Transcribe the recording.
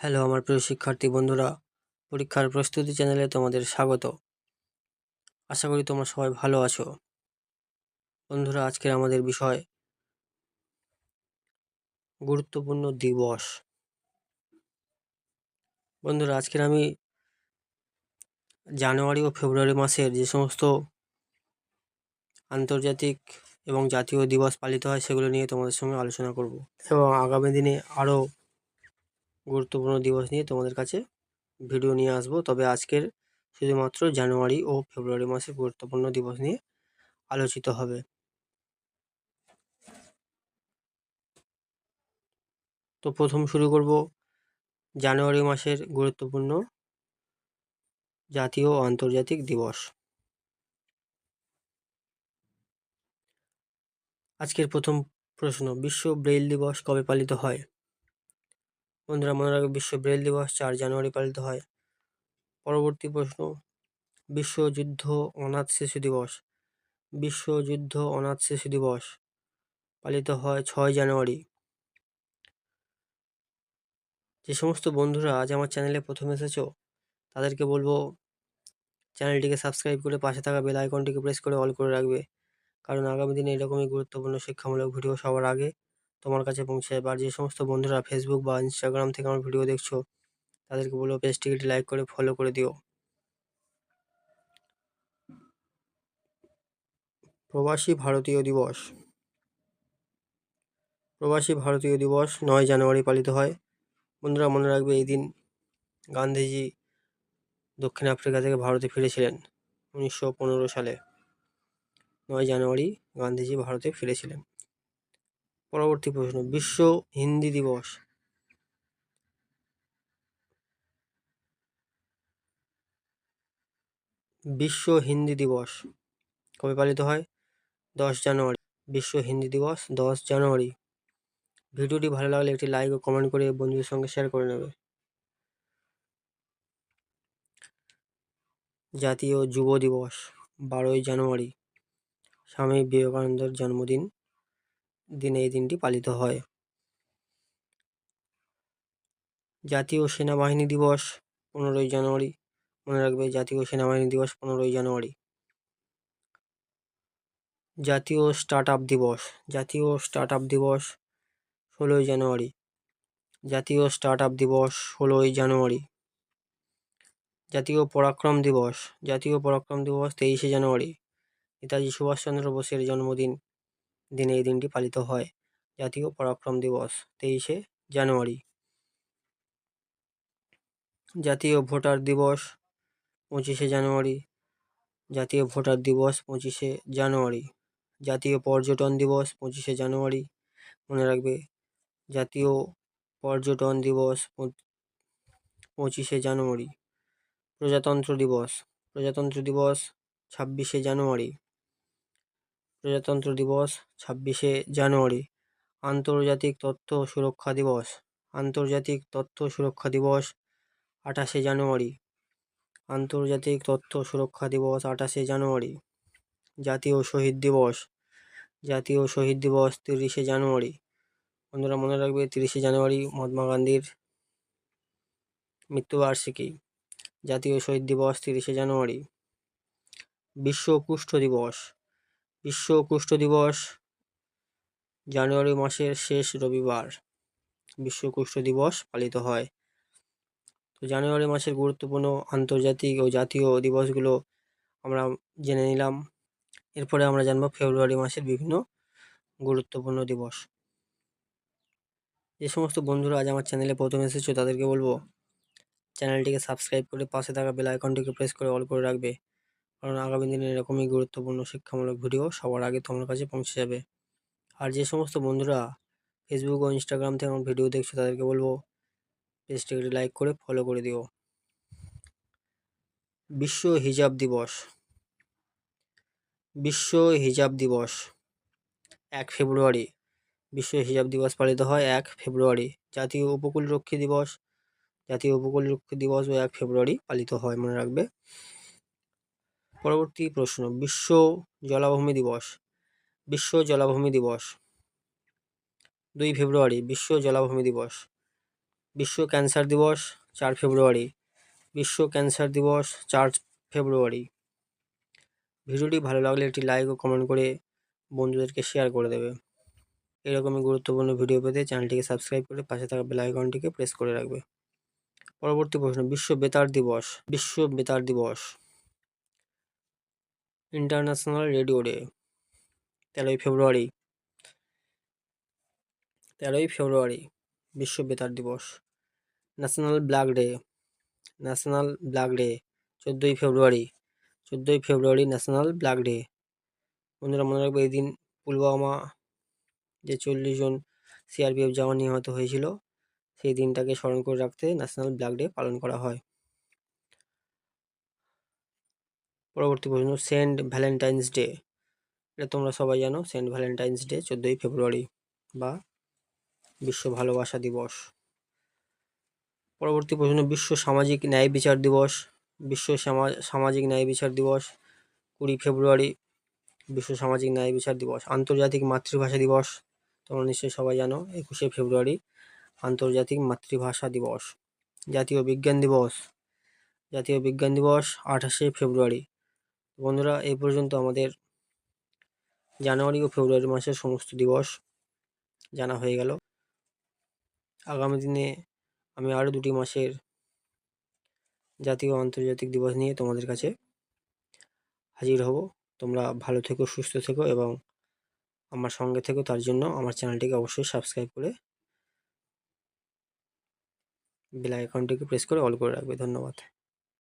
Hello, আমার প্রিয় শিক্ষার্থী বন্ধুরা, পরীক্ষার প্রস্তুতি চ্যানেলে তোমাদের স্বাগত। আশা করি তোমরা সবাই ভালো আছো। বন্ধুরা, আজকের আমাদের বিষয় গুরুত্বপূর্ণ দিবস। বন্ধুরা, আজকের আমি জানুয়ারি ও ফেব্রুয়ারি মাসের যে সমস্ত আন্তর্জাতিক এবং জাতীয় দিবস পালিত হয়, সেগুলো নিয়ে তোমাদের সঙ্গে আলোচনা করব। এবং আগামী দিনে আরও গুরুত্বপূর্ণ দিবস নিয়ে তোমাদের কাছে ভিডিও নিয়ে আসব। তবে আজকের শুধুমাত্র জানুয়ারি ও ফেব্রুয়ারি মাসের গুরুত্বপূর্ণ দিবস নিয়ে আলোচিত হবে। তো প্রথম শুরু করব জানুয়ারি মাসের গুরুত্বপূর্ণ জাতীয় আন্তর্জাতিক দিবস। আজকের প্রথম প্রশ্ন, বিশ্ব ব্রেইল দিবস কবে পালিত হয়? বন্ধুরা, মনে রাখবে বিশ্ব ব্রেল দিবস চার জানুয়ারি পালিত হয়। পরবর্তী প্রশ্ন বিশ্বযুদ্ধ অনাথ শিশু দিবস। বিশ্বযুদ্ধ অনাথ শিশু দিবস পালিত হয় ছয় জানুয়ারি। যে সমস্ত বন্ধুরা আজ আমার চ্যানেলে প্রথম এসেছ, তাদেরকে বলব, চ্যানেলটিকে সাবস্ক্রাইব করে পাশে থাকা বেল আইকনটিকে প্রেস করে অল করে রাখবে। কারণ আগামী দিনে এরকমই গুরুত্বপূর্ণ শিক্ষামূলক ভিডিও সবার আগে তোমার কাছে পৌঁছে যাবে। আর যে সমস্ত বন্ধুরা ফেসবুক বা ইনস্টাগ্রাম থেকে আমার ভিডিও দেখছ, তাদেরকে বলব পেজটিকে লাইক করে ফলো করে দিও। প্রবাসী ভারতীয় দিবস। প্রবাসী ভারতীয় দিবস নয় জানুয়ারি পালিত হয়। বন্ধুরা মনে রাখবে এই দিন গান্ধীজি দক্ষিণ আফ্রিকা থেকে ভারতে ফিরেছিলেন, উনিশশো পনেরো সালে। নয় জানুয়ারি গান্ধীজি ভারতে ফিরেছিলেন। পরবর্তী প্রশ্ন, বিশ্ব হিন্দি দিবস। বিশ্ব হিন্দি দিবস কবে পালিত হয়? দশ জানুয়ারি। বিশ্ব হিন্দি দিবস, দশ জানুয়ারি। ভিডিওটি ভালো লাগলে একটি লাইক ও কমেন্ট করে বন্ধুদের সঙ্গে শেয়ার করে নেবে। জাতীয় যুব দিবস, বারোই জানুয়ারি। স্বামী বিবেকানন্দের জন্মদিন। দিনে এই দিনটি পালিত হয়। জাতীয় সেনাবাহিনী দিবস, পনেরোই জানুয়ারি। মনে রাখবে, জাতীয় সেনাবাহিনী দিবস, পনেরোই জানুয়ারি। জাতীয় স্টার্ট আপ দিবস, জাতীয় স্টার্ট আপ দিবস, ষোলোই জানুয়ারি। জাতীয় স্টার্ট আপ দিবস, ষোলোই জানুয়ারি। জাতীয় পরাক্রম দিবস, জাতীয় পরাক্রম দিবস, তেইশে জানুয়ারি। নেতাজি সুভাষচন্দ্র বোসের জন্মদিন। দিনে এই দিনটি পালিত হয়। জাতীয় পরাক্রম দিবস, তেইশে জানুয়ারি। জাতীয় ভোটার দিবস, পঁচিশে জানুয়ারি। জাতীয় ভোটার দিবস, পঁচিশে জানুয়ারি। জাতীয় পর্যটন দিবস, পঁচিশে জানুয়ারি। মনে রাখবে, জাতীয় পর্যটন দিবস পঁচিশে জানুয়ারি। প্রজাতন্ত্র দিবস প্রজাতন্ত্র দিবস, ছাব্বিশে জানুয়ারি। প্রজাতন্ত্র দিবস, ছাব্বিশে জানুয়ারি। আন্তর্জাতিক তথ্য সুরক্ষা দিবস, আন্তর্জাতিক তথ্য সুরক্ষা দিবস, আঠাশে জানুয়ারি। আন্তর্জাতিক তথ্য সুরক্ষা দিবস, আঠাশে জানুয়ারি। জাতীয় শহীদ দিবস, জাতীয় শহীদ দিবস, তিরিশে জানুয়ারি। বন্ধুরা, মনে রাখবে, তিরিশে জানুয়ারি মহাত্মা গান্ধীর মৃত্যুবার্ষিকী। জাতীয় শহীদ দিবস, তিরিশে জানুয়ারি। বিশ্ব কুষ্ঠ দিবস বিশ্ব কুষ্ঠ দিবস, জানুয়ারি মাসের শেষ রবিবার বিশ্ব কুষ্ঠ দিবস পালিত হয়। তো জানুয়ারি মাসের গুরুত্বপূর্ণ আন্তর্জাতিক ও জাতীয় দিবসগুলো আমরা জেনে নিলাম। এরপরে আমরা জানব ফেব্রুয়ারি মাসের বিভিন্ন গুরুত্বপূর্ণ দিবস। যে সমস্ত বন্ধুরা আজ আমার চ্যানেলে প্রথম এসেছ তাদেরকে বলব, চ্যানেলটিকে সাবস্ক্রাইব করে পাশে থাকা বেল আইকনটিকে প্রেস করে অল করে রাখবে। কারণ আগামী দিনে এরকমই গুরুত্বপূর্ণ শিক্ষামূলক ভিডিও সবার আগে তোমার কাছে পৌঁছে যাবে। আর যে সমস্ত বন্ধুরা ফেসবুক ও ইনস্টাগ্রাম থেকে আমার ভিডিও দেখছ তাদেরকে বলব, পেজটিকে লাইক করে ফলো করে দিও। বিশ্ব হিজাব দিবস। বিশ্ব হিজাব দিবস। এক ফেব্রুয়ারি। বিশ্ব হিজাব দিবস পালিত হয় এক ফেব্রুয়ারি। জাতীয় উপকূলরক্ষী দিবস। জাতীয় উপকূলরক্ষী ও এক ফেব্রুয়ারি পালিত হয়, মনে রাখবে। পরবর্তী প্রশ্ন, বিশ্ব জলাভূমি দিবস। বিশ্ব জলাভূমি দিবস। দুই ফেব্রুয়ারি, বিশ্ব জলাভূমি দিবস। বিশ্ব ক্যান্সার দিবস, চার ফেব্রুয়ারি। বিশ্ব ক্যান্সার দিবস, চার ফেব্রুয়ারি। ভিডিওটি ভালো লাগলে একটি লাইক ও কমেন্ট করে বন্ধুদেরকে শেয়ার করে দেবে। এরকমই গুরুত্বপূর্ণ ভিডিও পেতে চ্যানেলটিকে সাবস্ক্রাইব করে পাশে থাকা বেল আইকনটিকে প্রেস করে রাখবে। পরবর্তী প্রশ্ন, বিশ্ব বেতার দিবস। বিশ্ব বেতার দিবস। ইন্টারন্যাশনাল রেডিও ডে, তেরোই ফেব্রুয়ারি। তেরোই ফেব্রুয়ারি বিশ্ব বেতার দিবস। National black day, national black day, চোদ্দোই ফেব্রুয়ারি চোদ্দোই ফেব্রুয়ারি ন্যাশনাল ব্ল্যাক ডে। বন্ধুরা, মনে রাখবে এই দিন পুলওয়ামা যে চল্লিশ জন সিআরপিএফ জওয়ান নিহত হয়েছিল, সেই দিনটাকে স্মরণ করে রাখতে ন্যাশনাল ব্ল্যাক ডে পালন করা হয়। পরবর্তী প্রশ্ন, সেন্ট ভ্যালেন্টাইন্স ডে। এটা তোমরা সবাই জানো, সেন্ট ভ্যালেন্টাইন্স ডে, চোদ্দোই ফেব্রুয়ারি বা বিশ্ব ভালোবাসা দিবস। পরবর্তী প্রশ্ন, বিশ্ব সামাজিক ন্যায় বিচার দিবস, বিশ্ব সামাজিক ন্যায় বিচার দিবস, কুড়ি ফেব্রুয়ারি, বিশ্ব সামাজিক ন্যায় বিচার দিবস, আন্তর্জাতিক মাতৃভাষা দিবস, তোমরা নিশ্চয়ই সবাই জানো, একুশে ফেব্রুয়ারি, আন্তর্জাতিক মাতৃভাষা দিবস। জাতীয় বিজ্ঞান দিবস, জাতীয় বিজ্ঞান দিবস, আঠাশে ফেব্রুয়ারি। বন্ধুরা, এই পর্যন্ত আমাদের জানুয়ারি ও ফেব্রুয়ারি মাসের সমস্ত দিবস জানা হয়ে গেল। আগামী দিনে আমি আরও দুটি মাসের জাতীয় আন্তর্জাতিক দিবস নিয়ে তোমাদের কাছে হাজির হব। তোমরা ভালো থেকো, সুস্থ থেকো এবং আমার সঙ্গে থেকো। তার জন্য আমার চ্যানেলটিকে অবশ্যই সাবস্ক্রাইব করে বেল আইকনটিকে প্রেস করে অল করে রাখবে। ধন্যবাদ।